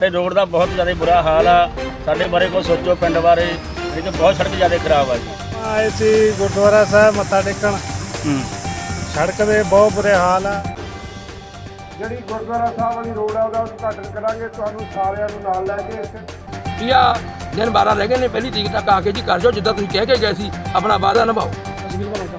ਤੇ ਰੋਡ ਦਾ ਬਹੁਤ ਜ਼ਿਆਦਾ ਬੁਰਾ ਹਾਲ ਆ। ਸਾਡੇ ਬਾਰੇ ਕੋਈ ਸੋਚੋ ਪਿੰਡ ਬਾਰੇ। ਇਹ ਤਾਂ ਬਹੁਤ ਸੜਕ ਜ਼ਿਆਦਾ ਖਰਾਬ ਆ ਜੀ। ਆਏ ਸੀ ਗੁਰਦੁਆਰਾ ਸਾਹਿਬ ਮੱਥਾ ਟੇਕਣ। ਹੂੰ। ਸੜਕ ਦੇ ਬਹੁਤ ਬੁਰੇ ਹਾਲ ਆ। ਜਿਹੜੀ ਗੁਰਦੁਆਰਾ ਸਾਹਿਬ ਵਾਲੀ ਰੋਡ ਆ ਉਹਦਾ ਉਦਘਾਟਨ ਕਰਾਂਗੇ। ਤੁਹਾਨੂੰ ਸਾਰਿਆਂ ਨੂੰ ਨਾਲ ਲੈ ਕੇ ਇੱਥੇ। ਆ? ਦਿਨ 12 ਰਹਿ ਗਏ ਨੇ ਪਹਿਲੀ ਤਰੀਕ ਤੱਕ ਆ ਕੇ ਜੀ ਕਰ ਜਾਓ ਜਿੱਦਾਂ ਤੁਸੀਂ ਕਹਿ ਕੇ ਗਏ ਸੀ ਆਪਣਾ ਵਾਅਦਾ ਨਿਭਾਓ।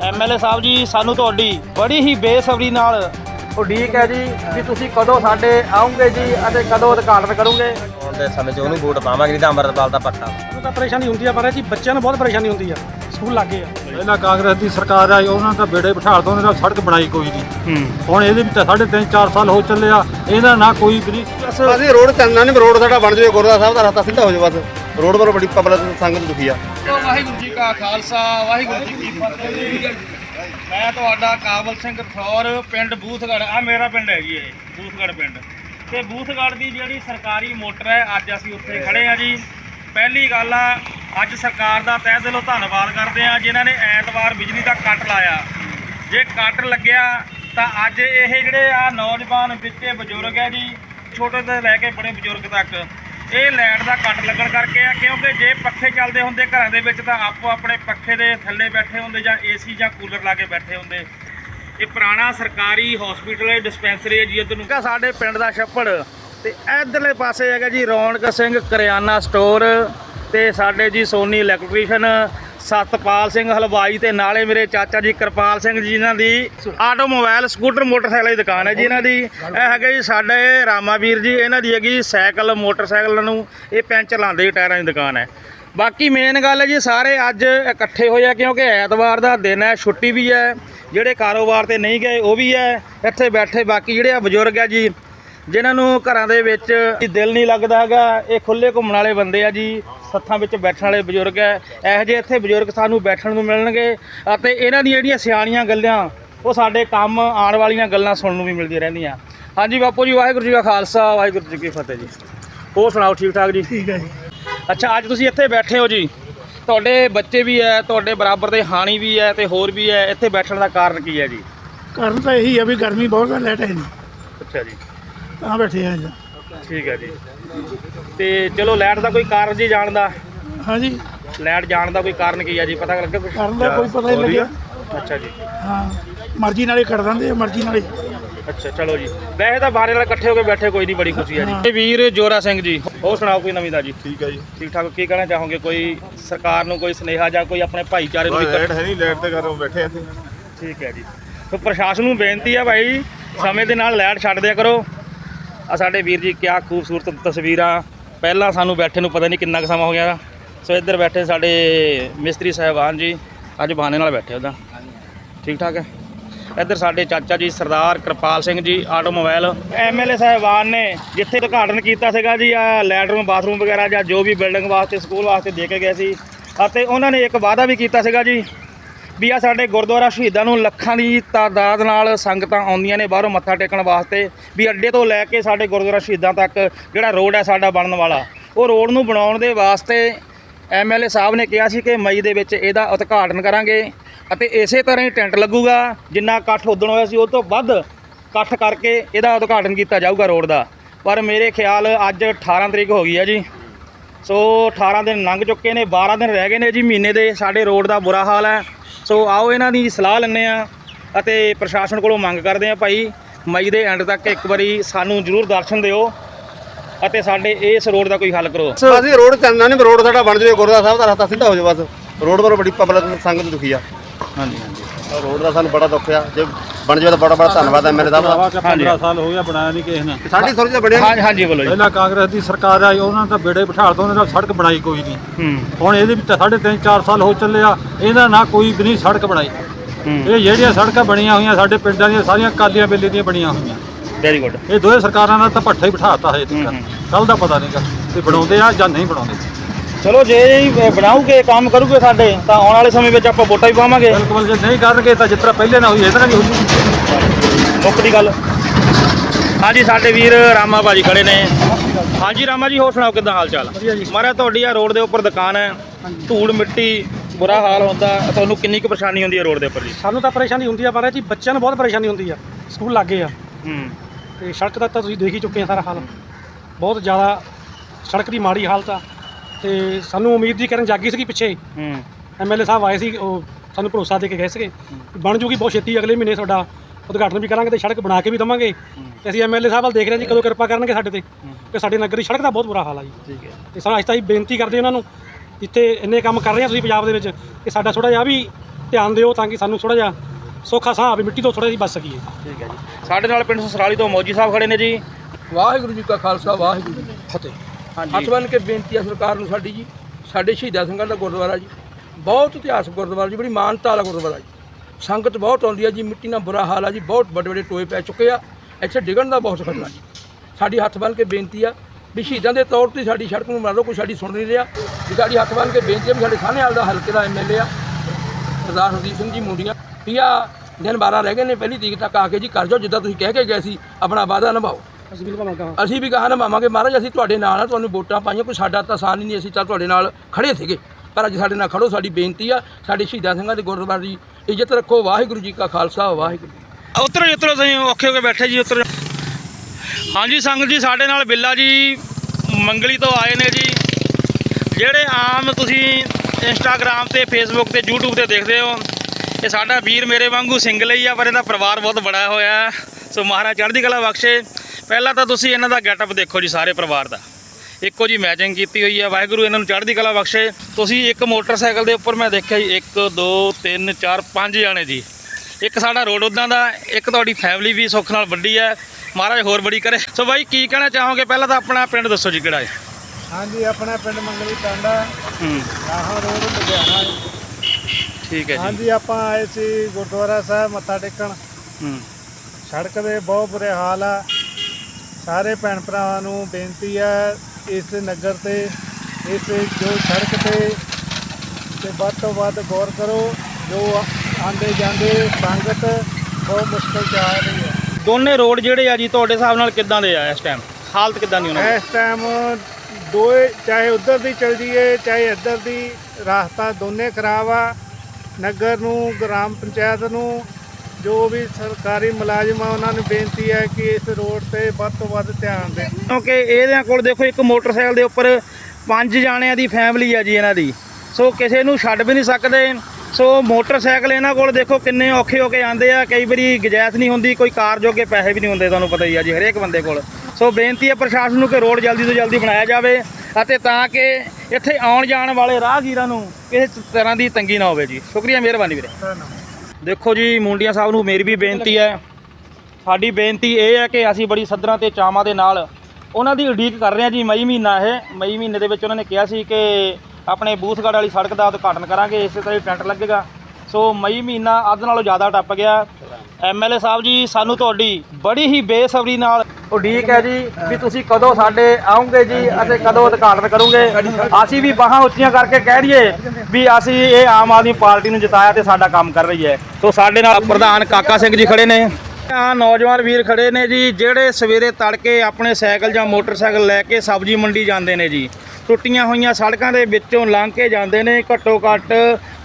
ਐਮਐਲਏ ਸਾਹਿਬ ਜੀ ਸਾਨੂੰ ਤੁਹਾਡੀ ਬੜੀ ਹੀ ਬੇਸਬਰੀ ਨਾਲ ਉਡੀਕ ਹੈ ਜੀ ਕਿ ਤੁਸੀਂ ਕਦੋਂ ਸਾਡੇ ਆਉਂਗੇ ਜੀ ਅਤੇ ਕਦੋਂ ਉਦਘਾਟਨ ਕਰੋਗੇ? ਆਉਣ ਦੇ ਸਮੇਂ 'ਚ ਉਹਨੂੰ ਵੋਟ ਪਾਵਾਂਗੇ ਨਹੀਂ ਤਾਂ ਅੰਮ੍ਰਿਤਪਾਲ ਦਾ ਪੱਟਾ ਉਹ ਤਾਂ ਪਰੇਸ਼ਾਨੀ ਹੁੰਦੀ ਆ ਪਰ ਜੀ ਬੱਚਿਆਂ ਨੂੰ ਬਹੁਤ ਪਰੇਸ਼ਾਨੀ ਹੁੰਦੀ ਆ ਸਕੂਲ ਲੱਗੇ ਆ। ਪਹਿਲਾਂ ਕਾਂਗਰਸ ਦੀ ਸਰਕਾਰ ਆਈ ਉਹਨਾਂ ਦਾ ਬੇੜੇ ਬਿਠਾਲ ਤੋਂ ਉਹਨਾਂ ਸੜਕ ਬਣਾਈ ਕੋਈ ਨਹੀਂ। ਹੁਣ ਇਹਦੇ ਵਿੱਚ ਸਾਢੇ ਤਿੰਨ 4 ਸਾਲ ਹੋ ਚੱਲੇ ਆ ਇਹਦਾ ਨਾ ਕੋਈ ਵੀ ਅਸੀਂ ਰੋਡ ਚੱਲਣਾ ਨਹੀਂ ਰੋਡ ਸਾਡਾ ਬਣ ਜਾਵੇ ਗੁਰਦੁਆਰਾ ਸਾਹਿਬ ਦਾ ਰਸਤਾ ਸਿੱਧਾ ਹੋ ਜਾਵੇ ਬਸ। ਰੋਡ ਪਰ ਬੜੀ ਪਬਲਿਕ ਸੰਗਤ ਦੁਖੀ ਆ। ਵਾਹਿਗੁਰੂ ਜੀ ਕਾ ਖਾਲਸਾ ਵਾਹਿਗੁਰੂ ਜੀ ਕੀ ਫਤਿਹ। ਮੈਂ ਤੁਹਾਡਾ ਕਾਬਲ ਸਿੰਘ ਰਠੌਰ, ਪਿੰਡ ਬੂਥਗੜ ਆ ਮੇਰਾ ਪਿੰਡ ਹੈ ਜੀ ਇਹ ਬੂਥਗੜ ਪਿੰਡ। ਤੇ ਬੂਥਗੜ ਦੀ ਜਿਹੜੀ ਸਰਕਾਰੀ ਮੋਟਰ ਹੈ, ਅੱਜ ਅਸੀਂ ਉੱਥੇ ਖੜੇ ਆ ਜੀ। ਪਹਿਲੀ ਗੱਲ ਆ, ਅੱਜ ਸਰਕਾਰ ਦਾ ਤਹਿ ਦਿਲੋਂ ਧੰਨਵਾਦ ਕਰਦੇ ਆ ਜਿਨ੍ਹਾਂ ਨੇ ਐਤਵਾਰ ਬਿਜਲੀ ਦਾ ਕੱਟ ਲਾਇਆ। ਜੇ ਕੱਟ ਲੱਗਿਆ, ਤਾਂ ਅੱਜ ਇਹ ਜਿਹੜੇ ਆ ਨੌਜਵਾਨ ਵਿੱਚੇ ਬਜ਼ੁਰਗ ਹੈ ਜੀ, ਛੋਟੇ ਤੋਂ ਲੈ ਕੇ ਬੜੇ ਬਜ਼ੁਰਗ ਤੱਕ। ਇਹ ਲਾਈਟ ਦਾ ਕੱਟ ਲੱਗਣ ਕਰਕੇ ਆ, ਕਿਉਂਕਿ ਜੇ ਪੱਖੇ ਚੱਲਦੇ ਹੁੰਦੇ ਘਰਾਂ ਦੇ ਵਿੱਚ ਤਾਂ ਆਪੋ ਆਪਣੇ ਪੱਖੇ ਦੇ ਥੱਲੇ ਬੈਠੇ ਹੁੰਦੇ ਜਾਂ ਏਸੀ ਜਾਂ ਕੂਲਰ ਲਾ ਕੇ ਬੈਠੇ ਹੁੰਦੇ। ਇਹ ਪੁਰਾਣਾ ਸਰਕਾਰੀ ਹਸਪੀਟਲ ਹੈ ਡਿਸਪੈਂਸਰੀ ਹੈ ਜੀ ਇੱਧਰ ਨੂੰ। ਸਾਡੇ ਪਿੰਡ ਦਾ ਛੱਪੜ, ਤੇ ਇਧਰਲੇ ਪਾਸੇ ਹੈਗਾ ਜੀ ਰੌਣਕ ਸਿੰਘ ਕਰਿਆਨਾ ਸਟੋਰ ਤੇ ਸਾਡੇ ਜੀ ਸੋਨੀ ਇਲੈਕਟ੍ਰੀਸ਼ੀਅਨ ਸਤਪਾਲ ਸਿੰਘ ਹਲਵਾਈ ਤੇ ਨਾਲੇ ਮੇਰੇ ਚਾਚਾ ਜੀ ਕਿਰਪਾਲ ਸਿੰਘ ਜੀ ਇਹਨਾਂ ਦੀ ਆਟੋਮੋਬਾਈਲ, ਸਕੂਟਰ ਮੋਟਰਸਾਈਕਲ ਦੀ ਦੁਕਾਨ ਹੈ ਜੀ, ਇਹਨਾਂ ਦੀ। ਇਹ ਹੈਗੇ ਜੀ ਸਾਡੇ ਰਾਮਾਵੀਰ ਜੀ, ਇਹਨਾਂ ਦੀ ਹੈਗੀ ਸਾਈਕਲ, ਮੋਟਰਸਾਈਕਲ ਨੂੰ, ਇਹ ਪੈਂਚਰ ਲਾਉਂਦੇ ਜੀ, ਟਾਇਰਾਂ ਦੀ ਦੁਕਾਨ ਹੈ। ਬਾਕੀ ਮੇਨ ਗੱਲ ਹੈ ਜੀ, ਸਾਰੇ ਅੱਜ ਇਕੱਠੇ ਹੋਏ ਆ, ਕਿਉਂਕਿ ਐਤਵਾਰ ਦਾ ਦਿਨ ਹੈ, ਛੁੱਟੀ ਵੀ ਹੈ, ਜਿਹੜੇ ਕਾਰੋਬਾਰ ਤੇ ਨਹੀਂ ਗਏ, ਉਹ ਵੀ ਹੈ, ਇੱਥੇ ਬੈਠੇ, ਬਾਕੀ ਜਿਹੜੇ ਆ ਬਜ਼ੁਰਗ ਆ ਜੀ ਜਿਨ੍ਹਾਂ ਨੂੰ ਘਰਾਂ ਦੇ ਵਿੱਚ ਦਿਲ ਨਹੀਂ ਲੱਗਦਾ ਹੈਗਾ ਇਹ ਖੁੱਲੇ ਘੁੰਮਣ ਵਾਲੇ ਬੰਦੇ ਆ ਜੀ ਸੱਥਾਂ ਵਿੱਚ ਬੈਠਣ ਵਾਲੇ ਬਜ਼ੁਰਗ ਹੈ ਇਹੋ ਜਿਹੇ ਇੱਥੇ ਬਜ਼ੁਰਗ ਸਾਨੂੰ ਬੈਠਣ ਨੂੰ ਮਿਲਣਗੇ ਅਤੇ ਇਹਨਾਂ ਦੀਆਂ ਜਿਹੜੀਆਂ ਸਿਆਣੀਆਂ ਗੱਲਾਂ ਉਹ ਸਾਡੇ ਕੰਮ ਆਉਣ ਵਾਲੀਆਂ ਗੱਲਾਂ ਸੁਣਨ ਨੂੰ ਵੀ ਮਿਲਦੀਆਂ ਰਹਿੰਦੀਆਂ। ਹਾਂਜੀ ਬਾਪੂ ਜੀ ਵਾਹਿਗੁਰੂ ਜੀ ਕਾ ਖਾਲਸਾ ਵਾਹਿਗੁਰੂ ਜੀ ਕੀ ਫਤਿਹ ਜੀ। ਹੋਰ ਸੁਣਾਓ ਠੀਕ ਠਾਕ ਜੀ? ਠੀਕ ਹੈ ਜੀ। ਅੱਛਾ ਅੱਜ ਤੁਸੀਂ ਇੱਥੇ ਬੈਠੇ ਹੋ ਜੀ। ਤੁਹਾਡੇ ਬੱਚੇ ਵੀ ਹੈ ਤੁਹਾਡੇ ਬਰਾਬਰ ਦੇ ਹਾਣੀ ਵੀ ਹੈ ਤੇ ਹੋਰ ਵੀ ਹੈ ਇੱਥੇ ਬੈਠਣ ਦਾ ਕਾਰਨ ਕੀ ਹੈ ਜੀ? ਕਾਰਨ ਤਾਂ ਇਹੀ ਆ ਵੀ ਗਰਮੀ ਬਹੁਤ ਆ ਲੈਟ ਹੈ ਨਹੀਂ। ਅੱਛਾ ਜੀ। ਤਾਂ ਬੈਠੇ ਆ ਜੀ। ਠੀਕ ਹੈ ਜੀ। ਤੇ ਚਲੋ ਲਾਈਟ ਦਾ ਕੋਈ ਕਾਰਨ ਜੀ ਜਾਣਦਾ ਹਾਂਜੀ। ਲਾਈਟ ਜਾਣ ਦਾ ਕੋਈ ਕਾਰਨ ਕੀ ਹੈ ਜੀ? ਪਤਾ ਲੱਗਾ ਕੁਛ ਕਾਰਨ ਦਾ ਕੋਈ ਪਤਾ ਨਹੀਂ ਲੱਗਿਆ। ਅੱਛਾ ਜੀ। ਹਾਂ ਮਰਜ਼ੀ ਨਾਲੇ ਕੱਢ ਦਿੰਦੇ ਆ ਮਰਜ਼ੀ ਨਾਲੇ ਅੱਛਾ ਚਲੋ ਜੀ। ਵੈਸੇ ਤਾਂ ਬਾਰੇ ਨਾਲ ਇਕੱਠੇ ਹੋ ਕੇ ਬੈਠੇ ਕੋਈ ਨਹੀਂ ਬੜੀ ਖੁਸ਼ੀ ਹੈ ਜੀ। ਇਹ ਵੀਰ ਜੋਰਾ ਸਿੰਘ ਜੀ ਹੋਰ ਸੁਣਾਓ ਕੋਈ ਨਵੀਂ ਦਾ ਜੀ ਠੀਕ ਹੈ ਜੀ। ਠੀਕ ਠਾਕ ਕੀ ਕਹਿਣਾ ਚਾਹੋਗੇ? ਕੋਈ ਸਰਕਾਰ ਨੂੰ ਕੋਈ ਸੁਨੇਹਾ ਜਾਂ ਕੋਈ ਆਪਣੇ ਭਾਈਚਾਰੇ ਨੂੰ ਵੀ ਕਰ- ਹੈ ਨਹੀਂ ਲਾਈਟ ਤੇ ਘਰੋਂ ਬੈਠੇ ਇੱਥੇ। ਠੀਕ ਹੈ ਜੀ। ਸੋ ਪ੍ਰਸ਼ਾਸਨ ਨੂੰ ਬੇਨਤੀ ਹੈ ਭਾਈ ਸਮੇਂ ਦੇ ਨਾਲ ਲਾਈਟ ਛੱਡ ਦਿਆ ਕਰੋ। ਆ ਸਾਡੇ ਵੀਰ ਜੀ, ਕਿਆ ਖੂਬਸੂਰਤ ਤਸਵੀਰਾਂ। ਪਹਿਲਾਂ ਸਾਨੂੰ ਬੈਠੇ ਨੂੰ ਪਤਾ ਨਹੀਂ ਕਿੰਨਾ ਕੁ ਸਮਾਂ ਹੋ ਗਿਆ ਸੋ ਇੱਧਰ ਬੈਠੇ ਸਾਡੇ ਮਿਸਤਰੀ ਸਾਹਿਬਾਨ ਜੀ, ਅੱਜ ਬਹਾਨੇ ਨਾਲ ਬੈਠੇ ਉਹਦਾ। ਠੀਕ ਠਾਕ ਹੈ? ਇੱਧਰ ਸਾਡੇ ਚਾਚਾ ਜੀ, ਸਰਦਾਰ ਕਿਰਪਾਲ ਸਿੰਘ ਜੀ, ਆਟੋਮੋਬਾਈਲ। ਐਮਐਲਏ ਸਾਹਿਬਾਨ ਨੇ, ਜਿੱਥੇ ਉਦਘਾਟਨ ਕੀਤਾ ਸੀਗਾ ਜੀ, ਆ ਲੈਟਰਨ ਬਾਥਰੂਮ ਵਗੈਰਾ ਜਾਂ ਜੋ ਵੀ ਬਿਲਡਿੰਗ ਵਾਸਤੇ, ਸਕੂਲ ਵਾਸਤੇ ਦੇ ਕੇ ਗਏ ਸੀ। ਅਤੇ ਉਹਨਾਂ ਨੇ ਇੱਕ ਵਾਅਦਾ ਵੀ ਕੀਤਾ ਸੀਗਾ ਜੀ ਵੀ ਆ ਸਾਡੇ ਗੁਰਦੁਆਰਾ ਸ਼ਹੀਦਾਂ ਨੂੰ ਲੱਖਾਂ ਦੀ ਤਾਦਾਦ ਨਾਲ ਸੰਗਤਾਂ ਆਉਂਦੀਆਂ ਨੇ, ਬਾਹਰੋਂ ਮੱਥਾ ਟੇਕਣ ਵਾਸਤੇ ਵੀ ਅੱਡੇ ਤੋਂ ਲੈ ਕੇ ਸਾਡੇ ਗੁਰਦੁਆਰਾ ਸ਼ਹੀਦਾਂ ਤੱਕ ਜਿਹੜਾ ਰੋਡ ਹੈ ਸਾਡਾ ਬਣਨ ਵਾਲਾ, ਉਹ ਰੋਡ ਨੂੰ ਬਣਾਉਣ ਦੇ ਵਾਸਤੇ ਐਮਐਲਏ ਸਾਹਿਬ ਨੇ ਕਿਹਾ ਸੀ ਕਿ ਮਈ ਦੇ ਵਿੱਚ ਇਹਦਾ ਉਦਘਾਟਨ ਕਰਾਂਗੇ ਅਤੇ ਇਸੇ ਤਰ੍ਹਾਂ ਹੀ ਟੈਂਟ ਲੱਗੂਗਾ, ਜਿੰਨਾ ਇਕੱਠ ਉਦਣ ਹੋਇਆ ਸੀ, ਉਹ ਤੋਂ ਵੱਧ ਇਕੱਠ ਕਰਕੇ ਇਹਦਾ ਉਦਘਾਟਨ ਕੀਤਾ ਜਾਊਗਾ ਰੋਡ ਦਾ। ਪਰ ਮੇਰੇ ਖਿਆਲ ਅੱਜ 18 ਤਰੀਕ ਹੋ ਗਈ ਹੈ ਜੀ। ਸੋ 18 ਦਿਨ ਲੰਘ ਚੁੱਕੇ ਨੇ 12 ਦਿਨ ਰਹਿ ਗਏ ਨੇ ਜੀ ਮਹੀਨੇ ਦੇ, ਸਾਡੇ ਰੋਡ ਦਾ ਬੁਰਾ ਹਾਲ ਹੈ। ਸੋ ਆਓ ਇਹਨਾਂ ਦੀ ਸਲਾਹ ਲੈਂਦੇ ਆ ਅਤੇ ਪ੍ਰਸ਼ਾਸਨ ਕੋਲੋਂ ਮੰਗ ਕਰਦੇ ਆ ਭਾਈ ਮਈ ਦੇ ਐਂਡ ਤੱਕ ਇੱਕ ਵਾਰੀ ਸਾਨੂੰ ਜ਼ਰੂਰ ਦਰਸ਼ਨ ਦਿਓ ਅਤੇ ਸਾਡੇ ਇਸ ਰੋਡ ਦਾ ਕੋਈ ਹੱਲ ਕਰੋ। ਅਸੀਂ ਰੋਡ ਚੱਲਣਾ ਨਹੀਂ ਰੋਡ ਸਾਡਾ ਬਣ ਜਾਵੇ ਗੁਰਦੁਆਰਾ ਸਾਹਿਬ ਦਾ ਰਸਤਾ ਸਿੱਧਾ ਹੋ ਜਾਵੇ ਬਸ। ਰੋਡ ਪਰ ਬੜੀ ਪਬਲਿਕ ਸੰਗਤ ਦੁਖੀ ਆ। ਹਾਂਜੀ ਹਾਂਜੀ। ਰੋਡ ਦਾ ਸਾਨੂੰ ਬੜਾ ਦੁੱਖ ਆ। ਜੇ ਬਣ ਜਾਵੇ ਤਾਂ ਬੜਾ ਬੜਾ ਧੰਨਵਾਦ ਐਮਐਲਏ ਸਾਹਿਬ ਦਾ ਭਰਾਵਾ ਕਿ 15 ਸਾਲ ਹੋ ਗਿਆ ਬਣਾਇਆ ਨਹੀਂ ਕਿਸੇ ਨੇ। ਸਾਡੀ ਥੋੜੀ ਜਿਹੀ ਬਣਿਆ ਹਾਂਜੀ ਹਾਂਜੀ ਬੋਲੋ ਜੀ। ਪਹਿਲਾਂ ਕਾਂਗਰਸ ਦੀ ਸਰਕਾਰ ਆਈ ਉਹਨਾਂ ਦਾ ਬੇੜੇ ਬਿਠਾਲ ਤੋਂ ਉਹਨਾਂ ਸੜਕ ਬਣਾਈ ਕੋਈ ਨਹੀਂ। ਹੂੰ। ਹੁਣ ਇਹਦੇ ਵਿੱਚ ਸਾਢੇ ਤਿੰਨ 4 ਸਾਲ ਹੋ ਚੱਲੇ ਆ ਇਹਦਾ ਨਾ ਕੋਈ ਵੀ ਨਹੀਂ ਸੜਕ ਬਣਾਈ। ਹੂੰ। ਇਹ ਜਿਹੜੀਆਂ ਸੜਕਾਂ ਬਣੀਆਂ ਹੋਈਆਂ ਸਾਡੇ ਪਿੰਡਾਂ ਦੀਆਂ ਸਾਰੀਆਂ ਕਾਲੀਆਂ ਬੇਲੇ ਦੀਆਂ ਬਣੀਆਂ ਹੋਈਆਂ। ਵੈਰੀ ਗੁੱਡ ਇਹ ਦੋਵੇਂ ਸਰਕਾਰਾਂ ਨਾਲ ਤਾਂ ਭੱਠਾ ਹੀ ਬਿਠਾਤਾ ਹੈ ਹੂੰ, ਹੂੰ। ਕੱਲ ਦਾ ਪਤਾ ਨਹੀਂਗਾ ਤੇ ਬਣਾਉਂਦੇ ਆ ਜਾਂ ਨਹੀਂ ਬਣਾਉਂਦੇ। ਚਲੋ ਜੇ ਇਹ ਬਣਾਉਗੇ ਕੰਮ ਕਰੂਗੇ ਸਾਡੇ ਤਾਂ ਆਉਣ ਵਾਲੇ ਸਮੇਂ ਵਿੱਚ ਆਪਾਂ ਵੋਟਾਂ ਵੀ ਪਾਵਾਂਗੇ। ਬਿਲਕੁਲ ਜੇ ਨਹੀਂ ਕਰਨਗੇ ਤਾਂ ਜਿਸ ਤਰ੍ਹਾਂ ਪਹਿਲੇ ਨਾ ਹੋਈ ਇਸ ਤਰ੍ਹਾਂ ਨਹੀਂ ਹੋਊਗੀ। ਮੁੱਕ ਦੀ ਗੱਲ। ਹਾਂਜੀ ਸਾਡੇ ਵੀਰ ਰਾਮਾ ਭਾਜੀ ਖੜੇ ਨੇ। ਹਾਂਜੀ ਰਾਮਾ ਜੀ ਹੋਰ ਸੁਣਾਓ ਕਿਦਾਂ ਹਾਲ ਚਾਲ ਮਾਰਾ ਤੁਹਾਡੀ ਆ ਰੋਡ ਦੇ ਉੱਪਰ ਦੁਕਾਨ ਹੈ। ਧੂੜ ਮਿੱਟੀ ਬੁਰਾ ਹਾਲ ਹੁੰਦਾ। ਤੁਹਾਨੂੰ ਕਿੰਨੀ ਕੁ ਪਰੇਸ਼ਾਨੀ ਹੁੰਦੀ ਹੈ ਰੋਡ ਦੇ ਉੱਪਰ ਜੀ? ਸਾਨੂੰ ਤਾਂ ਪਰੇਸ਼ਾਨੀ ਹੁੰਦੀ ਆ ਪਰ ਜੀ ਬੱਚਿਆਂ ਨੂੰ ਬਹੁਤ ਪਰੇਸ਼ਾਨੀ ਹੁੰਦੀ ਆ। ਸਕੂਲ ਲੱਗੇ ਆ। ਹੂੰ। ਤੇ ਸੜਕ ਦਾ ਤਾਂ ਤੁਸੀਂ ਦੇਖ ਹੀ ਚੁੱਕੇ ਆ ਸਾਰਾ ਹਾਲ। ਬਹੁਤ ਜ਼ਿਆਦਾ ਸੜਕ ਦੀ ਮਾੜੀ ਹਾਲਤ ਆ। ਤੇ ਸਾਨੂੰ ਉਮੀਦ ਦੀ ਕਰਨ ਜਾਗੀ ਸੀਗੀ ਪਿੱਛੇ। ਹੂੰ। ਐਮਐਲਏ ਸਾਹਿਬ ਆਏ ਸੀ ਉਹ ਸਾਨੂੰ ਭਰੋਸਾ ਦੇ ਕੇ ਗਏ ਸੀਗੇ। ਬਣ ਜੂਗੀ ਬਹੁਤ ਛੇਤੀ ਅਗਲੇ ਮਹੀਨੇ ਤੁਹਾਡਾ ਉਦਘਾਟਨ ਵੀ ਕਰਾਂਗੇ ਤੇ ਸੜਕ ਬਣਾ ਕੇ ਵੀ ਦਵਾਂਗੇ। ਤੇ ਅਸੀਂ ਐਮਐਲਏ ਸਾਹਿਬ ਵੱਲ ਦੇਖ ਰਹੇ ਹਾਂ ਜੀ ਕਦੋਂ ਕਿਰਪਾ ਕਰਨਗੇ ਸਾਡੇ ਤੇ। ਕਿ ਸਾਡੇ ਨਗਰ ਦੀ ਸੜਕ ਦਾ ਬਹੁਤ ਬੁਰਾ ਹਾਲ ਆ ਜੀ। ਠੀਕ ਹੈ। ਤੇ ਸਾਨੂੰ ਅੱਜ ਤਾਂ ਹੀ ਬੇਨਤੀ ਕਰਦੇ ਉਹਨਾਂ ਨੂੰ ਜਿੱਥੇ ਇੰਨੇ ਕੰਮ ਕਰ ਰਹੇ ਆ ਤੁਸੀਂ ਪੰਜਾਬ ਦੇ ਵਿੱਚ ਕਿ ਸਾਡਾ ਥੋੜਾ ਜਿਹਾ ਵੀ ਧਿਆਨ ਦਿਓ ਤਾਂ ਕਿ ਸਾਨੂੰ ਥੋੜਾ ਜਿਹਾ ਸੌਖਾ ਸਾਹ ਮਿੱਟੀ ਤੋਂ ਥੋੜਾ ਜਿਹਾ ਬਚ ਸਕੀਏ। ਠੀਕ ਹੈ ਜੀ। ਸਾਡੇ ਨਾਲ ਪਿੰਡ ਸਸਰਾਲੀ ਤੋਂ ਮੌਜੀ ਸਾਹਿਬ ਖੜੇ ਨੇ ਜੀ। ਵਾਹਿਗੁਰੂ ਜੀ ਕਾ ਖਾਲਸਾ ਵਾਹਿਗੁਰੂ ਜੀ ਫਤਿਹ। ਹੱਥ ਹਾਂਜੀ ਬੰਨ ਕੇ ਬੇਨਤੀ ਹੈ ਸਰਕਾਰ ਨੂੰ ਸਾਡੀ ਜੀ, ਸਾਡੇ ਸ਼ਹੀਦਾਂ ਸਿੰਘਾਂ ਦਾ ਗੁਰਦੁਆਰਾ ਜੀ। ਬਹੁਤ ਇਤਿਹਾਸਕ ਗੁਰਦੁਆਰਾ ਜੀ, ਬੜੀ ਮਾਨਤਾ ਵਾਲਾ ਗੁਰਦੁਆਰਾ ਜੀ। ਸੰਗਤ ਬਹੁਤ ਆਉਂਦੀ ਹੈ ਜੀ, ਮਿੱਟੀ ਨਾਲ ਬੁਰਾ ਹਾਲ ਆ ਜੀ, ਬਹੁਤ ਵੱਡੇ ਵੱਡੇ ਟੋਏ ਪੈ ਚੁੱਕੇ ਆ। ਇੱਥੇ ਡਿੱਗਣ ਦਾ ਬਹੁਤ ਖਤਰਾ ਜੀ। ਸਾਡੀ ਹੱਥ ਬੰਨ ਕੇ ਬੇਨਤੀ ਆ ਵੀ ਸ਼ਹੀਦਾਂ ਦੇ ਤੌਰ ਤੇ ਸਾਡੀ ਸੜਕ ਨੂੰ ਮਾਰ ਲਓ ਕੋਈ ਸਾਡੀ ਸੁਣ ਨਹੀਂ ਰਿਹਾ। ਵੀ ਸਾਡੀ ਹੱਥ ਬੰਨ ਕੇ ਬੇਨਤੀ ਆ ਵੀ ਸਾਡੇ ਸਾਹਮਣੇ ਵਾਲ ਦਾ ਹਲਕੇ ਦਾ ਐਮਐਲਏ ਆ, ਸਰਦਾਰ ਹਰਦੀਪ ਸਿੰਘ ਜੀ ਮੁੰਡੀਆਂ, ਵੀ ਆ ਦਿਨ 12 ਰਹਿ ਗਏ ਨੇ, ਪਹਿਲੀ ਤਰੀਕ ਤੱਕ ਆ ਕੇ ਜੀ, ਕਰ ਜਾਓ, ਜਿੱਦਾਂ ਤੁਸੀਂ ਕਹਿ ਕੇ ਗਏ ਸੀ, ਆਪਣਾ ਵਾਅਦਾ ਨਿਭਾਓ। ਅਸੀਂ ਬਿਲਕੁਲ ਮੰਗਾਂ ਅਸੀਂ ਵੀ ਕਹਾ ਨਿਭਾਵਾਂਗੇ ਮਹਾਰਾਜ ਅਸੀਂ ਤੁਹਾਡੇ ਨਾਲ ਆ ਤੁਹਾਨੂੰ ਵੋਟਾਂ ਪਾਈਆਂ ਕੋਈ ਸਾਡਾ ਤਾਂ ਆਸਾਨ ਹੀ ਨਹੀਂ ਅਸੀਂ ਤਾਂ ਤੁਹਾਡੇ ਨਾਲ ਖੜੇ ਸੀਗੇ। ਪਰ ਅੱਜ ਸਾਡੇ ਨਾਲ ਖੜੋ ਸਾਡੀ ਬੇਨਤੀ ਆ ਸਾਡੇ ਸ਼ਹੀਦਾਂ ਸਿੰਘਾਂ ਦੇ ਗੁਰਦੁਆਰੇ ਦੀ ਇੱਜ਼ਤ ਰੱਖੋ ਵਾਹਿਗੁਰੂ ਜੀ ਕਾ ਖਾਲਸਾ ਵਾਹਿਗੁਰੂ ਉਤਰੋ ਜੀ, ਉਤਰੋ ਤੁਸੀਂ ਔਖੇ ਹੋ ਕੇ ਬੈਠੇ ਜੀ ਉਤਰੋ। ਹਾਂਜੀ ਸੰਗਤ ਜੀ ਸਾਡੇ ਨਾਲ ਬਿੱਲਾ ਜੀ ਮੰਗਲੀ ਤੋਂ ਆਏ ਨੇ ਜੀ। ਜਿਹੜੇ ਆਮ ਤੁਸੀਂ ਇੰਸਟਾਗ੍ਰam ਤੇ ਫੇਸਬੁੱਕ ਤੇ YouTube ਤੇ ਦੇਖਦੇ ਹੋ ਇਹ ਸਾਡਾ ਵੀਰ ਮੇਰੇ ਵਾਂਗੂ ਸਿੰਗਲ ਹੀ ਆ ਪਰ ਇਹਦਾ ਪਰਿਵਾਰ ਬਹੁਤ ਬੜਾ ਹੋਇਆ। ਹੈ। ਸੋ ਮਹਾਰਾਜ ਚੜ੍ਹਦੀ ਕਲਾ ਬਖਸ਼ੇ। ਪਹਿਲਾਂ ਤਾਂ ਤੁਸੀਂ ਇਹਨਾਂ ਦਾ ਗੈਟਅਪ ਦੇਖੋ ਜੀ ਸਾਰੇ ਪਰਿਵਾਰ ਦਾ। ਇੱਕੋ ਜੀ ਮੈਚਿੰਗ ਕੀਤੀ ਹੋਈ ਹੈ ਵਾਹਿਗੁਰੂ ਇਹਨਾਂ ਨੂੰ ਚੜ੍ਹਦੀ ਕਲਾ ਬਖਸ਼ੇ। ਤੁਸੀਂ ਇੱਕ ਮੋਟਰਸਾਈਕਲ ਦੇ ਉੱਪਰ ਮੈਂ ਦੇਖਿਆ ਜੀ 1 2 3 4 5 ਜਾਣੇ ਜੀ। ਇੱਕ ਸਾਡਾ ਰੋਡ ਉਦਾਂ ਦਾ ਇੱਕ ਤੁਹਾਡੀ ਫੈਮਿਲੀ ਵੀ ਸੁੱਖ ਨਾਲ ਵੱਡੀ ਹੈ ਮਹਾਰਾਜ ਹੋਰ ਬੜੀ ਕਰੇ। ਸੋ ਬਾਈ ਕੀ ਕਹਿਣਾ ਚਾਹੋਗੇ? ਪਹਿਲਾਂ ਤਾਂ ਆਪਣਾ ਪਿੰਡ ਦੱਸੋ ਜੀ ਕਿਹੜਾ ਹੈ? ਹਾਂਜੀ ਆਪਣਾ ਪਿੰਡ ਮੰਗਲੀ ਆ। ਹੂੰ। ਆਹਾਂ ਰੋਡ ਲੁਧਿਆਣਾ। ਠੀਕ ਹੈ ਜੀ। ਹਾਂਜੀ ਆਪਾਂ ਆਏ ਸੀ ਗੁਰਦੁਆਰਾ ਸਾਹਿਬ ਮੱਥਾ ਟੇਕਣ। ਹੂੰ। ਸੜਕ ਦੇ ਬਹੁਤ ਬੁਰੇ ਹਾਲ ਆ। ਸਾਰੇ ਭੈਣ ਭਰਾਵਾਂ ਨੂੰ ਬੇਨਤੀ ਹੈ ਇਸ ਨਗਰ ਤੇ ਇਸ ਜੋ ਸੜਕ ਤੇ ਤੇ ਵੱਧ ਤੋਂ ਵੱਧ ਗੌਰ ਕਰੋ ਜੋ ਆਂਦੇ ਜਾਂਦੇ ਸੰਗਤ ਬਹੁਤ ਮੁਸ਼ਕਲ ਚ ਆ ਰਹੀ ਹੈ। ਦੋਨੇ ਰੋਡ ਜਿਹੜੇ ਆ ਜੀ ਤੁਹਾਡੇ ਹਿਸਾਬ ਨਾਲ ਕਿੱਦਾਂ ਦੇ ਆ ਇਸ ਟਾਈਮ ਹਾਲਤ ਕਿੱਦਾਂ ਦੀ ਉਹਨਾਂ ਦੀ? ਇਸ ਟਾਈਮ ਦੋਏ ਚਾਹੇ ਉਧਰ ਦੀ ਚਲ ਜੀਏ ਚਾਹੇ ਇੱਧਰ ਦੀ ਰਾਸਤਾ ਦੋਨੇ ਖਰਾਬ ਆ। ਨਗਰ ਨੂੰ ਗ੍ਰਾਮ ਪੰਚਾਇਤ ਨੂੰ ਜੋ ਵੀ ਸਰਕਾਰੀ ਮੁਲਾਜ਼ਮ ਆ ਉਹਨਾਂ ਨੂੰ ਬੇਨਤੀ ਹੈ ਕਿ ਇਸ ਰੋਡ ਤੇ ਵੱਧ ਤੋਂ ਵੱਧ ਧਿਆਨ ਦੇਣ। ਕਿਉਂਕਿ ਇਹਦੇ ਕੋਲ ਦੇਖੋ ਇੱਕ ਮੋਟਰਸਾਈਕਲ ਦੇ ਉੱਪਰ ਪੰਜ ਜਾਣਿਆਂ ਦੀ ਫੈਮਿਲੀ ਆ ਜੀ ਇਹਨਾਂ ਦੀ। ਸੋ ਕਿਸੇ ਨੂੰ ਛੱਡ ਵੀ ਨਹੀਂ ਸਕਦੇ। ਸੋ ਮੋਟਰਸਾਈਕਲ ਇਹਨਾਂ ਕੋਲ ਦੇਖੋ ਕਿੰਨੇ ਔਖੇ ਹੋ ਕੇ ਆਉਂਦੇ ਆ। ਕਈ ਵਾਰੀ ਗੁੰਜਾਇਸ਼ ਨਹੀਂ ਹੁੰਦੀ ਕੋਈ ਕਾਰ ਜੋਗੇ ਪੈਸੇ ਵੀ ਨਹੀਂ ਹੁੰਦੇ ਤੁਹਾਨੂੰ ਪਤਾ ਹੀ ਆ ਜੀ ਹਰੇਕ ਬੰਦੇ ਕੋਲ। ਸੋ ਬੇਨਤੀ ਹੈ ਪ੍ਰਸ਼ਾਸਨ ਨੂੰ ਕਿ ਰੋਡ ਜਲਦੀ ਤੋਂ ਜਲਦੀ ਬਣਾਇਆ ਜਾਵੇ ਅਤੇ ਤਾਂ ਕਿ ਇੱਥੇ ਆਉਣ ਜਾਣ ਵਾਲੇ ਰਾਹਗੀਰਾਂ ਨੂੰ ਕਿਸੇ ਤਰ੍ਹਾਂ ਦੀ ਤੰਗੀ ਨਾ ਹੋਵੇ ਜੀ। ਸ਼ੁਕਰੀਆ ਮਿਹਰਬਾਨੀ ਵੀਰੇ। ਦੇਖੋ ਜੀ, ਮੁੰਡੀਆਂ ਸਾਹਿਬ ਨੂੰ ਮੇਰੀ ਵੀ ਬੇਨਤੀ ਹੈ। ਸਾਡੀ ਬੇਨਤੀ ਇਹ ਹੈ ਕਿ ਅਸੀਂ ਬੜੀ ਸੱਦਰਾਂ ਤੇ ਚਾਵਾਂ ਦੇ ਨਾਲ ਉਹਨਾਂ ਦੀ ਉਡੀਕ ਕਰ ਰਹੇ ਹਾਂ ਜੀ, ਮਈ ਮਹੀਨਾ ਇਹ, ਮਈ ਮਹੀਨੇ ਦੇ ਵਿੱਚ ਉਹਨਾਂ ਨੇ ਕਿਹਾ ਸੀ ਕਿ ਆਪਣੇ ਬੂਥਗੜ੍ਹ ਵਾਲੀ ਸੜਕ ਦਾ ਉਦਘਾਟਨ ਕਰਾਂਗੇ, ਇਸੇ ਤਰ੍ਹਾਂ ਹੀ ਟੈਂਟ ਲੱਗੇਗਾ। ਸੋ ਮਈ ਮਹੀਨਾ ਅੱਧ ਨਾਲੋਂ ਜ਼ਿਆਦਾ ਟੱਪ ਗਿਆ। ਐਮਐਲਏ ਸਾਹਿਬ ਜੀ, ਸਾਨੂੰ ਤੁਹਾਡੀ ਬੜੀ ਹੀ ਬੇਸਬਰੀ ਨਾਲ ਉਡੀਕ ਹੈ ਜੀ ਵੀ ਤੁਸੀਂ ਕਦੋਂ ਸਾਡੇ ਆਉਂਗੇ ਜੀ ਅਤੇ ਕਦੋਂ ਉਦਘਾਟਨ ਕਰੋਗੇ। ਅਸੀਂ ਵੀ ਬਾਹਾਂ ਉੱਚੀਆਂ ਕਰਕੇ ਕਹਿ ਦਈਏ ਵੀ ਅਸੀਂ ਇਹ ਆਮ ਆਦਮੀ ਪਾਰਟੀ ਨੂੰ ਜਿਤਾਇਆ ਤੇ ਸਾਡਾ ਕੰਮ ਕਰ ਰਹੀ ਹੈ। ਸੋ ਸਾਡੇ ਨਾਲ ਪ੍ਰਧਾਨ ਕਾਕਾ ਸਿੰਘ ਜੀ ਖੜੇ ਨੇ। ਆ ਨੌਜਵਾਨ ਵੀਰ ਖੜੇ ਨੇ ਜੀ, ਜਿਹੜੇ ਸਵੇਰੇ ਤੜਕੇ ਆਪਣੇ ਸਾਈਕਲ ਜਾਂ ਮੋਟਰਸਾਈਕਲ ਲੈ ਕੇ ਸਬਜ਼ੀ ਮੰਡੀ ਜਾਂਦੇ ਨੇ ਜੀ। ਟੁੱਟੀਆਂ ਹੋਈਆਂ ਸੜਕਾਂ ਦੇ ਵਿੱਚੋਂ ਲੰਘ ਕੇ ਜਾਂਦੇ ਨੇ, ਘੱਟੋ ਘੱਟ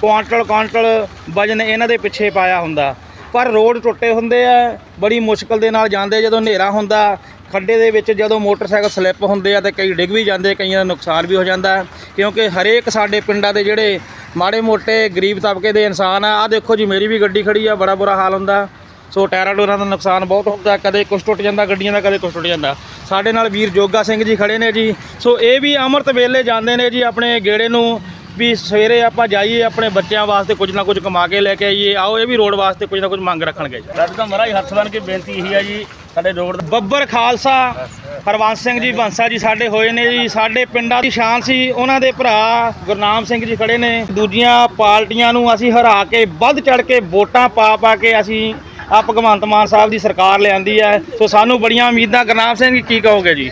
ਕੁਆਂਟਲ ਕੁਆਂਟਲ ਵਜਨ ਇਹਨਾਂ ਦੇ ਪਿੱਛੇ ਪਾਇਆ ਹੁੰਦਾ। ਪਰ ਰੋਡ ਟੁੱਟੇ ਹੁੰਦੇ ਆ, ਬੜੀ ਮੁਸ਼ਕਲ ਦੇ ਨਾਲ ਜਾਂਦੇ ਜਦੋਂ ਹਨੇਰਾ ਹੁੰਦਾ, ਖੱਡੇ ਦੇ ਵਿੱਚ ਜਦੋਂ ਮੋਟਰਸਾਈਕਲ ਸਲਿੱਪ ਹੁੰਦੇ ਆ ਤੇ ਕਈ ਡਿੱਗ ਵੀ ਜਾਂਦੇ, ਕਈਆਂ ਦਾ ਨੁਕਸਾਨ ਵੀ ਹੋ ਜਾਂਦਾ, ਕਿਉਂਕਿ ਹਰੇਕ ਸਾਡੇ ਪਿੰਡਾਂ ਦੇ ਜਿਹੜੇ ਮਾੜੇ ਮੋਟੇ ਗਰੀਬ ਤਬਕੇ ਦੇ ਇਨਸਾਨ ਆ ਆ ਦੇਖੋ ਜੀ, ਮੇਰੀ ਵੀ ਗੱਡੀ ਖੜੀ ਆ, ਬੜਾ ਬੁਰਾ ਹਾਲ ਹੁੰਦਾ। ਸੋ ਟਾਇਰਾਂ ਟੂਰਾਂ ਦਾ ਨੁਕਸਾਨ ਬਹੁਤ ਹੁੰਦਾ ਕਦੇ ਕੁਛ ਟੁੱਟ ਜਾਂਦਾ ਗੱਡੀਆਂ ਦਾ ਕਦੇ ਕੁਛ ਟੁੱਟ ਜਾਂਦਾ। ਸਾਡੇ ਨਾਲ ਵੀਰ ਜੋਗਾ ਸਿੰਘ ਜੀ ਖੜੇ ਨੇ ਜੀ। ਸੋ ਇਹ ਵੀ ਅੰਮ੍ਰਿਤ ਵੇਲੇ ਜਾਂਦੇ ਨੇ ਜੀ ਆਪਣੇ ਗੇੜੇ ਨੂੰ ਵੀ ਸਵੇਰੇ ਆਪਾਂ ਜਾਈਏ ਆਪਣੇ ਬੱਚਿਆਂ ਵਾਸਤੇ ਕੁਝ ਨਾ ਕੁਝ ਕਮਾ ਕੇ ਲੈ ਕੇ ਆਈਏ। ਆਓ ਇਹ ਵੀ ਰੋਡ ਵਾਸਤੇ ਕੁਝ ਨਾ ਕੁਝ ਮੰਗ ਰੱਖਣਗੇ ਜੀ। ਰੱਬ ਦਾ ਮਹਾਰਾਜ ਹੱਥ ਬਨ ਕੇ ਬੇਨਤੀ ਇਹੀ ਆ ਜੀ ਸਾਡੇ ਰੋਡ ਬੱਬਰ ਖਾਲਸਾ ਹਰਵੰਸ ਸਿੰਘ ਜੀ ਬੰਸਾ ਜੀ ਸਾਡੇ ਹੋਏ ਨੇ ਜੀ। ਸਾਡੇ ਪਿੰਡਾਂ ਦੀ ਸ਼ਾਨ ਸੀ ਉਹਨਾਂ ਦੇ ਭਰਾ ਗੁਰਨਾਮ ਸਿੰਘ ਜੀ ਖੜੇ ਨੇ। ਦੂਜੀਆਂ ਪਾਰਟੀਆਂ ਨੂੰ ਅਸੀਂ ਹਰਾ ਕੇ ਵੱਧ ਚੜ ਕੇ ਵੋਟਾਂ ਪਾ ਪਾ ਕੇ ਅਸੀਂ ਆ ਭਗਵੰਤ ਮਾਨ ਸਾਹਿਬ ਦੀ ਸਰਕਾਰ ਲਿਆਂਦੀ ਹੈ। ਸੋ ਸਾਨੂੰ ਬੜੀਆਂ ਉਮੀਦਾਂ ਗੁਰਨਾਮ ਸਿੰਘ ਕੀ ਕਹੋਗੇ ਜੀ?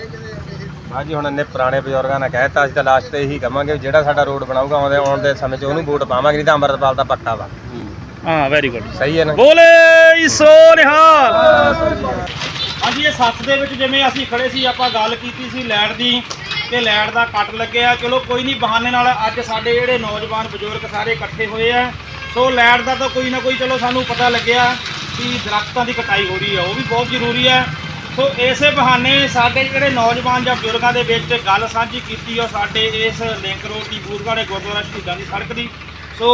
ਹਾਂਜੀ ਹੁਣ ਇੰਨੇ ਪੁਰਾਣੇ ਬਜ਼ੁਰਗਾਂ ਨੇ ਕਹਿਤਾ ਅਸੀਂ ਤਾਂ ਲਾਸਟ ਤੇ ਇਹੀ ਕਵਾਂਗੇ ਵੀ ਜਿਹੜਾ ਸਾਡਾ ਰੋਡ ਬਣਾਊਗਾ ਆਉਂਦੇ ਆਉਣ ਦੇ ਸਮੇਂ 'ਚ ਉਹਨੂੰ ਵੋਟ ਪਾਵਾਂਗੇ ਨਹੀਂ ਤਾਂ ਅੰਮ੍ਰਿਤਪਾਲ ਦਾ ਪੱਕਾ ਵਾ। ਹਾਂ ਵੈਰੀ ਗੁੱਡ ਸਹੀ ਹੈ ਨਾ? ਬੋਲੇ ਸੋ ਨਿਹਾਲ। ਹਾਂਜੀ ਇਹ ਸੱਤ ਦੇ ਵਿੱਚ ਜਿਵੇਂ ਅਸੀਂ ਖੜੇ ਸੀ ਆਪਾਂ ਗੱਲ ਕੀਤੀ ਸੀ ਲਾਈਟ ਦੀ ਕਿ ਲਾਈਟ ਦਾ ਕੱਟ ਲੱਗਿਆ। ਚਲੋ ਕੋਈ ਨਹੀਂ ਬਹਾਨੇ ਨਾਲ ਅੱਜ ਸਾਡੇ ਜਿਹੜੇ ਨੌਜਵਾਨ ਬਜ਼ੁਰਗ ਸਾਰੇ ਇਕੱਠੇ ਹੋਏ ਆ। ਸੋ ਲਾਈਟ ਦਾ ਤਾਂ ਕੋਈ ਨਾ ਕੋਈ ਚਲੋ ਸਾਨੂੰ ਪਤਾ ਲੱਗਿਆ। ਕਿ ਦਰਖਤਾਂ ਦੀ ਕਟਾਈ ਹੋ ਰਹੀ ਹੈ, ਉਹ ਵੀ ਬਹੁਤ ਜ਼ਰੂਰੀ ਹੈ। ਸੋ ਇਸੇ ਬਹਾਨੇ ਸਾਡੇ ਜਿਹੜੇ ਨੌਜਵਾਨ ਜਾਂ ਬਜ਼ੁਰਗਾਂ ਦੇ ਵਿੱਚ ਗੱਲ ਸਾਂਝੀ ਕੀਤੀ ਉਹ ਸਾਡੇ ਇਸ ਲਿੰਕ ਰੋਡ ਦੀ ਬੂਥਗੜ੍ਹੇ ਗੁਰਦੁਆਰਾ ਸ਼ਹੀਦਾਂ ਦੀ ਸੜਕ ਦੀ। ਸੋ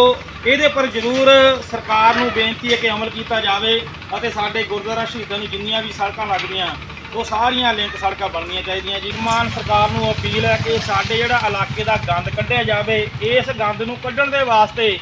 ਇਹਦੇ ਪਰ ਜ਼ਰੂਰ ਸਰਕਾਰ ਨੂੰ ਬੇਨਤੀ ਹੈ ਕਿ ਅਮਲ ਕੀਤਾ ਜਾਵੇ ਅਤੇ ਸਾਡੇ ਗੁਰਦੁਆਰਾ ਸ਼ਹੀਦਾਂ ਨੂੰ ਜਿੰਨੀਆਂ ਵੀ ਸੜਕਾਂ ਲੱਗਦੀਆਂ, ਉਹ ਸਾਰੀਆਂ ਲਿੰਕ ਸੜਕਾਂ ਬਣਨੀਆਂ ਚਾਹੀਦੀਆਂ। ਜੀ, ਮਾਨ ਸਰਕਾਰ ਨੂੰ ਅਪੀਲ ਹੈ ਕਿ ਸਾਡੇ ਜਿਹੜਾ ਇਲਾਕੇ ਦਾ ਗੰਦ ਕੱਢਿਆ ਜਾਵੇ, ਇਸ ਗੰਦ ਨੂੰ ਕੱਢਣ ਦੇ ਵਾਸਤੇ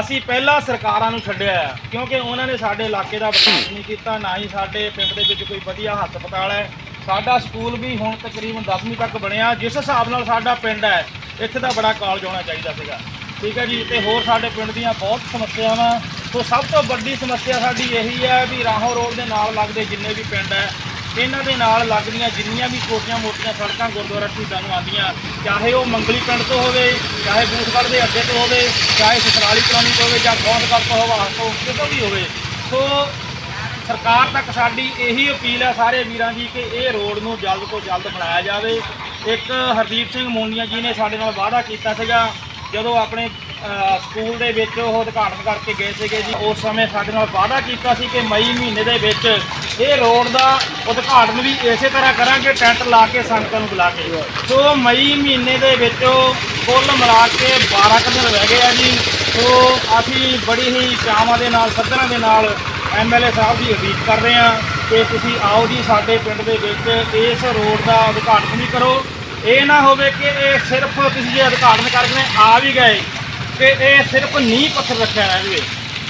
ਅਸੀਂ ਪਹਿਲਾਂ ਸਰਕਾਰਾਂ ਨੂੰ ਛੱਡਿਆ ਹੈ, ਕਿਉਂਕਿ ਉਹਨਾਂ ਨੇ ਸਾਡੇ ਇਲਾਕੇ ਦਾ ਵਿਕਾਸ ਨਹੀਂ ਕੀਤਾ, ਨਾ ਹੀ ਸਾਡੇ ਪਿੰਡ ਦੇ ਵਿੱਚ ਕੋਈ ਵਧੀਆ ਹਸਪਤਾਲ ਹੈ। ਸਾਡਾ ਸਕੂਲ ਵੀ ਹੁਣ ਤਕਰੀਬਨ 10ਵੀਂ ਤੱਕ ਬਣਿਆ, ਜਿਸ ਹਿਸਾਬ ਨਾਲ ਸਾਡਾ ਪਿੰਡ ਹੈ, ਇੱਥੇ ਦਾ ਬੜਾ ਕਾਲਜ ਹੋਣਾ ਚਾਹੀਦਾ ਸੀਗਾ। ਠੀਕ ਹੈ ਜੀ, ਤੇ ਹੋਰ ਸਾਡੇ ਪਿੰਡ ਦੀਆਂ ਬਹੁਤ ਸਮੱਸਿਆਵਾਂ, ਸੋ ਸਭ ਤੋਂ ਵੱਡੀ ਸਮੱਸਿਆ ਸਾਡੀ ਇਹੀ ਹੈ ਵੀ ਰਾਹੋਂ ਰੋਡ ਦੇ ਨਾਲ ਲੱਗਦੇ ਜਿੰਨੇ ਵੀ ਪਿੰਡ ਹੈ ਇਹਨਾਂ ਦੇ ਨਾਲ ਲੱਗਦੀਆਂ ਜਿੰਨੀਆਂ ਵੀ ਛੋਟੀਆਂ ਮੋਟੀਆਂ ਸੜਕਾਂ ਗੁਰਦੁਆਰਾ ਸ਼ਹੀਦਾਂ ਨੂੰ ਆਉਂਦੀਆਂ, ਚਾਹੇ ਉਹ ਮੰਗਲੀ ਪਿੰਡ ਤੋਂ ਹੋਵੇ, ਚਾਹੇ ਬੂਥਗੜ੍ਹ ਦੇ ਅੱਡੇ ਤੋਂ ਹੋਵੇ, ਚਾਹੇ ਸਸਰਾਲੀ ਕਲੋਨੀ ਤੋਂ ਹੋਵੇ ਜਾਂ ਗੌਂਦਗੜ੍ਹ ਤੋਂ, ਹੋਵੇ ਤੋਂ, ਕਿਤੋਂ ਵੀ ਹੋਵੇ। ਸੋ ਸਰਕਾਰ ਤੱਕ ਸਾਡੀ ਇਹੀ ਅਪੀਲ ਹੈ ਸਾਰੇ ਵੀਰਾਂ ਦੀ ਕਿ ਇਹ ਰੋਡ ਨੂੰ ਜਲਦ ਤੋਂ ਜਲਦ ਬਣਾਇਆ ਜਾਵੇ। ਇੱਕ ਹਰਦੀਪ ਸਿੰਘ ਮੋਨੀਆ ਜੀ ਨੇ ਸਾਡੇ ਨਾਲ ਵਾਅਦਾ ਕੀਤਾ ਸੀਗਾ, ਜਦੋਂ ਆਪਣੇ ਸਕੂਲ ਦੇ ਵਿੱਚ ਉਹ ਉਦਘਾਟਨ ਕਰਕੇ ਗਏ ਸੀਗੇ ਜੀ। ਉਸ ਸਮੇਂ ਸਾਡੇ ਨਾਲ ਵਾਅਦਾ ਕੀਤਾ ਸੀ ਕਿ ਮਈ ਮਹੀਨੇ ਦੇ ਵਿੱਚ ਇਹ ਰੋਡ ਦਾ ਉਦਘਾਟਨ ਵੀ ਇਸੇ ਤਰ੍ਹਾਂ ਕਰਾਂਗੇ, ਟੈਂਟ ਲਾ ਕੇ ਸੰਗਤਾਂ ਨੂੰ ਬੁਲਾ ਕੇ। ਸੋ ਮਈ ਮਹੀਨੇ ਦੇ ਵਿੱਚ ਕੁੱਲ ਮਿਲਾ ਕੇ 12 ਕੁ ਦਿਨ ਰਹਿ ਗਏ ਆ ਜੀ। ਸੋ ਅਸੀਂ ਬੜੀ ਹੀ ਚਾਵਾਂ ਦੇ ਨਾਲ ਸੱਧਰਾਂ ਦੇ ਨਾਲ ਐਮਐਲਏ ਸਾਹਿਬ ਦੀ ਉਡੀਕ ਕਰ ਰਹੇ ਹਾਂ ਕਿ ਤੁਸੀਂ ਆਓ ਜੀ ਸਾਡੇ ਪਿੰਡ ਦੇ ਵਿੱਚ, ਇਸ ਰੋਡ ਦਾ ਉਦਘਾਟਨ ਵੀ ਕਰੋ। ਇਹ ਨਾ ਹੋਵੇ ਕਿ ਇਹ ਸਿਰਫ ਤੁਸੀਂ ਜੇ ਉਦਘਾਟਨ ਕਰਕੇ ਆ ਵੀ ਗਏ ਕਿ ਇਹ ਸਿਰਫ ਨੀਂਹ ਪੱਥਰ ਰੱਖਿਆ ਰਹਿ ਜਾਵੇ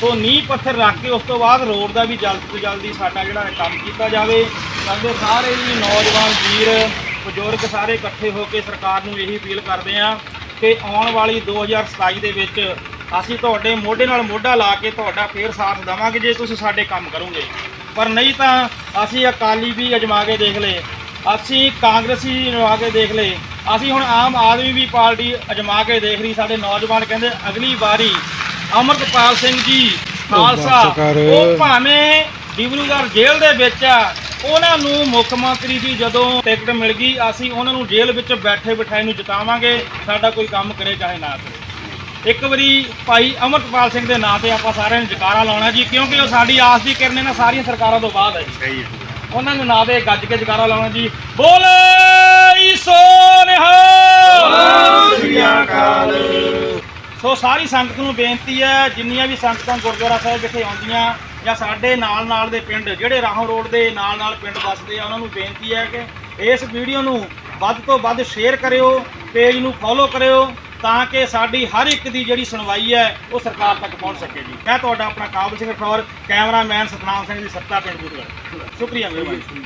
ਸੋ ਨੀਂਹ ਪੱਥਰ ਰੱਖ ਕੇ ਉਸ ਤੋਂ ਬਾਅਦ ਰੋਡ ਦਾ ਵੀ ਜਲਦ ਤੋਂ ਜਲਦੀ ਸਾਡਾ ਜਿਹੜਾ ਕੰਮ ਕੀਤਾ ਜਾਵੇ। ਸਾਡੇ ਸਾਰੇ ਹੀ ਨੌਜਵਾਨ ਵੀਰ, ਬਜ਼ੁਰਗ ਸਾਰੇ ਇਕੱਠੇ ਹੋ ਕੇ ਸਰਕਾਰ ਨੂੰ ਇਹੀ ਅਪੀਲ ਕਰਦੇ ਹਾਂ ਕਿ ਆਉਣ ਵਾਲੀ 2027 ਦੇ ਵਿੱਚ ਅਸੀਂ ਤੁਹਾਡੇ ਮੋਢੇ ਨਾਲ ਮੋਢਾ ਲਾ ਕੇ ਤੁਹਾਡਾ ਫੇਰ ਸਾਥ ਦੇਵਾਂਗੇ ਜੇ ਤੁਸੀਂ ਸਾਡੇ ਕੰਮ ਕਰੋਗੇ। ਪਰ ਨਹੀਂ ਤਾਂ ਅਸੀਂ ਅਕਾਲੀ ਵੀ ਅਜਮਾ ਕੇ ਦੇਖ ਲਏ, ਅਸੀਂ ਕਾਂਗਰਸੀ ਅਜਮਾ ਕੇ ਦੇਖ ਲਏ। ਅਸੀਂ ਹੁਣ ਆਮ ਆਦਮੀ ਵੀ ਪਾਰਟੀ ਅਜਮਾ ਕੇ ਦੇਖ ਰਹੀ ਸਾਡੇ ਨੌਜਵਾਨ ਕਹਿੰਦੇ ਅਗਲੀ ਵਾਰੀ ਅਮਰਤਪਾਲ ਸਿੰਘ ਜੀ ਖਾਲਸਾ ਉਹ ਭਾਵੇਂ ਡਿਬਰੂਗੜ੍ਹ ਜੇਲ੍ਹ ਦੇ ਵਿੱਚ ਆ ਉਹਨਾਂ ਨੂੰ ਮੁੱਖ ਮੰਤਰੀ ਦੀ ਜਦੋਂ ਟਿਕਟ ਮਿਲ ਗਈ ਅਸੀਂ ਉਹਨਾਂ ਨੂੰ ਜੇਲ੍ਹ ਵਿੱਚ ਬੈਠੇ ਬਿਠਾਏ ਨੂੰ ਜਿਤਾਵਾਂਗੇ ਸਾਡਾ ਕੋਈ ਕੰਮ ਕਰੇ ਚਾਹੇ ਨਾ ਕਰੇ। ਇੱਕ ਵਾਰੀ ਭਾਈ ਅਮਰਤਪਾਲ ਸਿੰਘ ਦੇ ਨਾਂ ਤੇ ਆਪਾਂ ਸਾਰਿਆਂ ਨੂੰ ਜਕਾਰਾ ਲਾਉਣਾ ਜੀ ਕਿਉਂਕਿ ਉਹ ਸਾਡੀ ਆਸ ਦੀ ਕਿਰਨ ਇਹਨਾਂ ਸਾਰੀਆਂ ਸਰਕਾਰਾਂ ਤੋਂ ਬਾਅਦ ਹੈ। ਜੀ ਉਹਨਾਂ ਨੂੰ ਨਾਂ ਦੇ ਗੱਜ ਕੇ ਜਕਾਰਾ ਲਾਉਣਾ ਜੀ। ਬੋਲੇ ਸੋ ਨਿਹਾਲ। ਸੋ ਸਾਰੀ ਸੰਗਤ ਨੂੰ ਬੇਨਤੀ ਹੈ ਜਿੰਨੀਆਂ ਵੀ ਸੰਗਤਾਂ ਗੁਰਦੁਆਰਾ ਸਾਹਿਬ ਵਿਖੇ ਆਉਂਦੀਆਂ ਜਾਂ ਸਾਡੇ ਨਾਲ ਨਾਲ ਦੇ ਪਿੰਡ ਜਿਹੜੇ ਰਾਹੋਂ ਰੋਡ ਦੇ ਨਾਲ ਨਾਲ ਪਿੰਡ ਵੱਸਦੇ ਆ ਉਹਨਾਂ ਨੂੰ ਬੇਨਤੀ ਹੈ ਕਿ ਇਸ ਵੀਡੀਓ ਨੂੰ ਵੱਧ ਤੋਂ ਵੱਧ ਸ਼ੇਅਰ ਕਰਿਓ ਪੇਜ ਨੂੰ ਫੋਲੋ ਕਰਿਓ ਤਾਂ ਕਿ ਸਾਡੀ ਹਰ ਇੱਕ ਦੀ ਜਿਹੜੀ ਸੁਣਵਾਈ ਹੈ, ਉਹ ਸਰਕਾਰ ਤੱਕ ਪਹੁੰਚ ਸਕੇ ਜੀ। ਮੈਂ ਤੁਹਾਡਾ ਆਪਣਾ ਕਾਬਲ ਸਿੰਘ ਠੌਰ, ਕੈਮਰਾਮੈਨ ਸਤਨਾਮ ਸਿੰਘ ਦੀ ਸੱਤਾ ਪਿੰਡ ਬੂਥਗੜ੍ਹ ਸ਼ੁਕਰੀਆ ਮਿਹਰਬਾਨੀ।